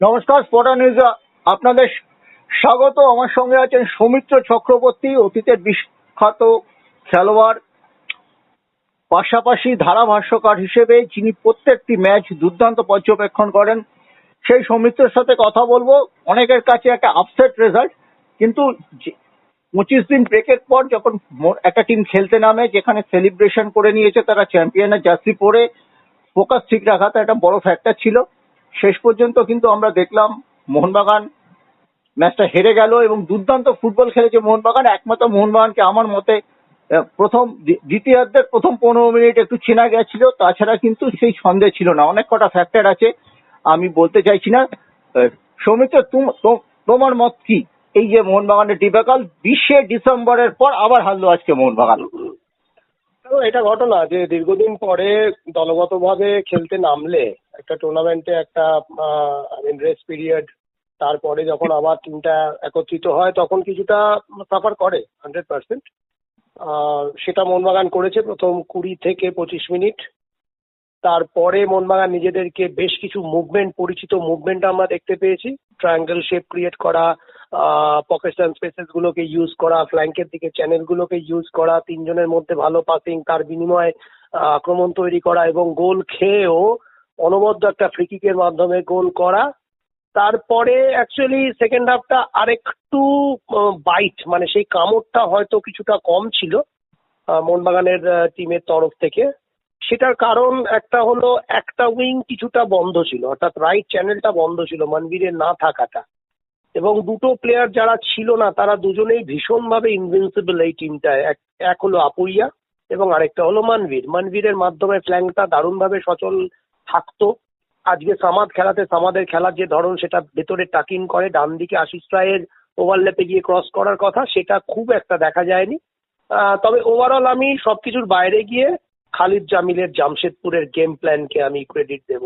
নমস্কার স্পটা নিউজে আপনাদের স্বাগত। আমার সঙ্গে আছেন সৌমিত্র চক্রবর্তী, অতীতের বিখ্যাত খেলোয়াড়। পাশাপাশি ধারাভাষ্যকার হিসেবে যিনি প্রত্যেকটি ম্যাচ দুর্দান্ত পর্যবেক্ষণ করেন, সেই সৌমিত্রের সাথে কথা বলব। অনেকের কাছে একটা আপসেট রেজাল্ট কিন্তু পঁচিশ দিন ব্রেকের পর যখন একটা টিম খেলতে নামে, যেখানে সেলিব্রেশন করে নিয়েছে তারা চ্যাম্পিয়নের জার্সি পরে ফোকাস ঠিক রাখাটা একটা বড় ফ্যাক্টর ছিল। শেষ পর্যন্ত কিন্তু আমরা দেখলাম মোহনবাগান ম্যাচটা হেরে গেল এবং দুর্দান্ত ফুটবল খেলেছে মোহনবাগান। একমাত্র মোহনবাগানকে আমার মতে প্রথম দ্বিতীয়ার্ধের প্রথম পনেরো মিনিট একটু চেনা গেছিল, তাছাড়া কিন্তু সেই সন্দেহ ছিল না। অনেক কটা ফ্যাক্টর আছে, আমি বলতে চাইছি না। সৌমিত্র তোমার মত কি? এই যে মোহনবাগানের ডিবাকাল বিশে ডিসেম্বরের পর আবার হারলো আজকে মোহনবাগান। তো এটা ঘটনা যে দীর্ঘদিন পরে দলগতভাবে খেলতে নামলে একটা টুর্নামেন্টে একটা রেস্ট পিরিয়ড তারপরে যখন আবার টিমটা একত্রিত হয়, তখন কিছুটা সাফার করে হান্ড্রেড পার্সেন্ট সেটা মোহনবাগান করেছে প্রথম কুড়ি থেকে পঁচিশ মিনিট। তারপরে মোহনবাগান নিজেদেরকে বেশ কিছু মুভমেন্ট পরিচিত মুভমেন্ট আমরা দেখতে পেয়েছি। ট্রায়াঙ্গেল শেপ ক্রিয়েট করা অ্যান্ড স্পেসেস গুলোকে ইউজ করা ফ্ল্যাঙ্কের দিকে চ্যানেল গুলোকে ইউজ করা, তিনজনের মধ্যে ভালো পাসিং তার বিনিময়ে আক্রমণ তৈরি করা এবং গোল খেয়েও অনবদ্য একটা ফ্রিকিকের মাধ্যমে গোল করা। তারপরে অ্যাকচুয়ালি সেকেন্ড হাফটা আরেকটু বাইট মানে সেই কামড়টা হয়তো কিছুটা কম ছিল মোহনবাগানের টিমের তরফ থেকে। সেটার কারণ একটা হলো একটা উইং কিছুটা বন্ধ ছিল, অর্থাৎ রাইট চ্যানেলটা বন্ধ ছিল, মনবীরের না থাকাটা। এবং দুটো প্লেয়ার যারা ছিল না, তারা দুজনেই ভীষণভাবে ইনভিনসিবল এই টিমটায় এক হলো আপুইয়া এবং আরেকটা হলো মানবীর। মানবীরের মাধ্যমে ফ্ল্যাঙ্কটা দারুণভাবে সচল থাকতো। আজকে সামাদ খেলাতে, সামাদের খেলার যে ধরন, সেটা ভেতরে টাকিং করে। ডান দিকে আশিস রায়ের ওভারল্যাপে গিয়ে ক্রস করার কথা, সেটা খুব একটা দেখা যায়নি। তবে ওভারঅল আমি সবকিছুর বাইরে গিয়ে খালিদ জামিলের জামশেদপুরের গেম প্ল্যানকে আমি ক্রেডিট দেব।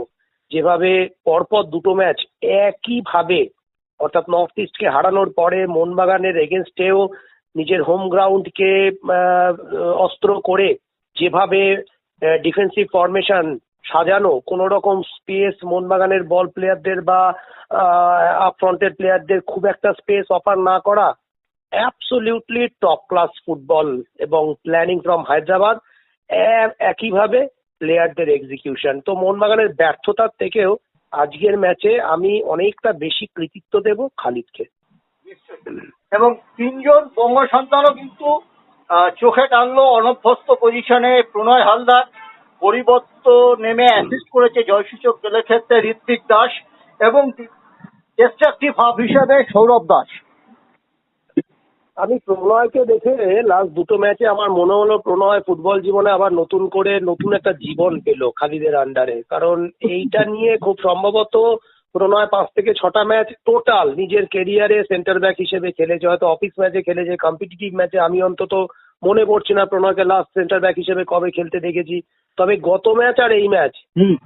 যেভাবে পরপর দুটো ম্যাচ একইভাবে অর্থাৎ নর্থ ইস্টকে হারানোর পরে মোহনবাগানের এগেনস্টেও নিজের হোম গ্রাউন্ডকে অস্ত্র করে যেভাবে ডিফেন্সিভ ফরমেশন সাজানো কোন রকম স্পেস মোহনবাগানের বল প্লেয়ারদের বা আপ ফ্রন্টের প্লেয়ারদের খুব একটা স্পেস অফার না করা অ্যাবসলিউটলি টপ ক্লাস ফুটবল এবং প্ল্যানিং ফ্রম হায়দ্রাবাদ একইভাবে প্লেয়ারদের এক্সিকিউশন তো মোহনবাগানের ব্যর্থতার থেকেও আজকের ম্যাচে আমি অনেকটা বেশি কৃতিত্ব দেব খালিদকে। এবং তিনজন বঙ্গ সন্তানও কিন্তু চোখে টানলো অনভ্যস্ত পজিশনে প্রণয় হালদার। পরিবর্ত নেমে অ্যাসিস্ট করেছে জয়সূচক গেলে ক্ষেত্রে ঋত্বিক দাস এবং ডিস্ট্রাকটিভ হাফ হিসাবে সৌরভ দাস। আমি প্রণয়কে দেখে লাস্ট দুটো ম্যাচে আমার মনে হলো প্রণয় ফুটবল জীবনে আবার নতুন করে নতুন একটা জীবন পেল খালিদের আন্ডারে কারণ এইটা নিয়ে খুব সম্ভবত প্রণয় পাঁচ থেকে ছটা ম্যাচ টোটাল নিজের কেরিয়ারে সেন্টার ব্যাক হিসেবে খেলেছে। হয়তো অফিস ম্যাচে খেলেছে কম্পিটিটিভ ম্যাচে আমি অন্তত মনে পড়ছি না প্রণয়কে লাস্ট সেন্টার ব্যাক হিসেবে কবে খেলতে দেখেছি। তবে গত ম্যাচ আর এই ম্যাচ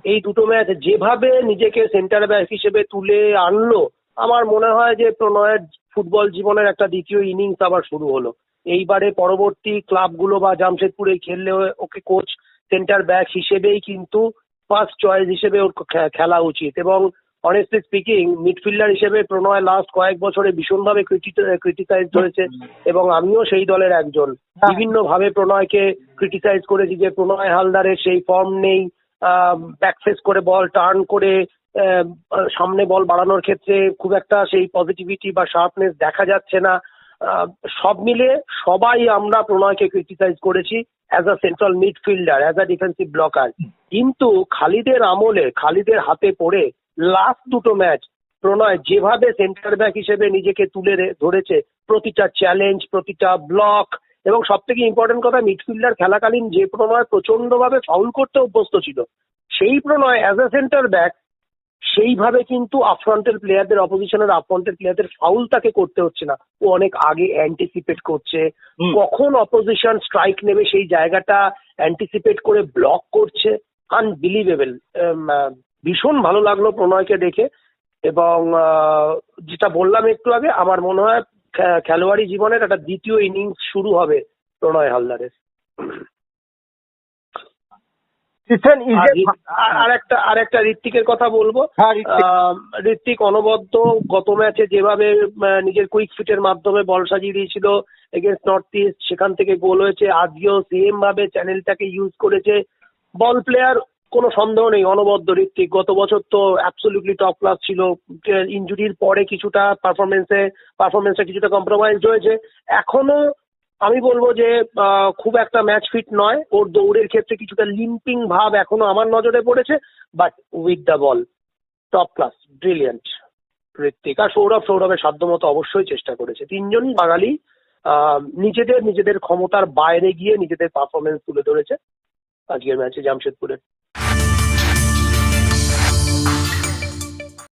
এই দুটো ম্যাচ যেভাবে নিজেকে সেন্টার ব্যাক হিসেবে তুলে আনলো আমার মনে হয় যে প্রণয়ের ফুটবল জীবনের একটা দ্বিতীয় ইনিংস আবার শুরু হলো এইবারে পরবর্তী ক্লাবগুলো বা জামশেদপুরে খেললে ওকে কোচ সেন্টার ব্যাক হিসেবেই কিন্তু ফার্স্ট চয়েস হিসেবে ওর খেলা উচিত এবং অনেস্টলি স্পিকিং মিডফিল্ডার হিসেবে প্রণয় লাস্ট কয়েক বছরে ভীষণভাবে ক্রিটিসাইজ হয়েছে এবং আমিও সেই দলের একজন হ্যাঁ। বিভিন্ন ভাবে প্রণয়কে ক্রিটিসাইজ করেছি যে প্রণয় হালদারের সেই ফর্ম নেই ব্যাকফেস করে বল টার্ন করে সামনে বল বাড়ানোর ক্ষেত্রে খুব একটা সেই পজিটিভিটি বা শার্পনেস দেখা যাচ্ছে না। সব মিলে সবাই আমরা প্রণয়কে ক্রিটিসাইজ করেছি as a central midfielder as a defensive blocker কিন্তু খালিদের আমলে, খালিদের হাতে পড়ে লাস্ট দুটো ম্যাচ প্রণয় যেভাবে সেন্টার ব্যাক হিসেবে নিজেকে তুলে ধরেছে, প্রতিটা চ্যালেঞ্জ প্রতিটা ব্লক এবং সব থেকে ইম্পর্টেন্ট কথা মিডফিল্ডার খেলাকালীন যে প্রণয় প্রচণ্ড ভাবে ফাউল করতে অভ্যস্ত ছিল, সেই Pronay as a centre back সেইভাবে কিন্তু আপফ্রন্টের প্লেয়ারদের অপোজিশনের আপফ্রন্টের প্লেয়ারদের ফাউল তাকে করতে হচ্ছে না। ও অনেক আগে অ্যান্টিসিপেট করছে। কখন অপোজিশন স্ট্রাইক নেবে সেই জায়গাটা অ্যান্টিসিপেট করে ব্লক করছে? আনবিলিভেবল ভীষণ ভালো লাগল প্রণয়কে দেখে এবং যেটা বললাম একটু আগে আমার মনে হয় খেলোয়াড়ি জীবনের একটা দ্বিতীয় ইনিংস শুরু হবে প্রণয় হালদারের। Listen, is আর a- ঋত- আর- আর একটা আর একটা ঋত্বিকের কথা বলব। হ্যাঁ, ঋত্বিক। অনবদ্য গত ম্যাচে যেভাবে নিজের কুইক ফিটের মাধ্যমে বল সাজিয়ে দিয়েছিল এগেনস্ট নর্থ ইস্ট সেখান থেকে গোল হয়েছে। আজকেও সেম ভাবে চ্যানেলটাকে ইউজ করেছে। বল প্লেয়ার কোনো সন্দেহ নেই অনবদ্য ঋত্বিক। গত বছর তো অ্যাবসলিউটলি টপ ক্লাস ছিল। ইনজুরির পরে কিছুটা পারফরমেন্সে পারফরমেন্সটা কিছুটা কম্প্রোমাইজ হয়েছে। এখনও আমি বলব যে খুব একটা ম্যাচ ফিট নয়। ওর দৌড়ের ক্ষেত্রে কিছুটা লিম্পিং ভাব এখনও আমার নজরে পড়েছে but with the ball top class brilliant Ritwik আর সৌরভ, সৌরভের সাধ্যমতো অবশ্যই চেষ্টা করেছে। তিনজন বাঙালি নিজেদের নিজেদের ক্ষমতার বাইরে গিয়ে নিজেদের পারফরমেন্স তুলে ধরেছে। আজকের ম্যাচে জামশেদপুরে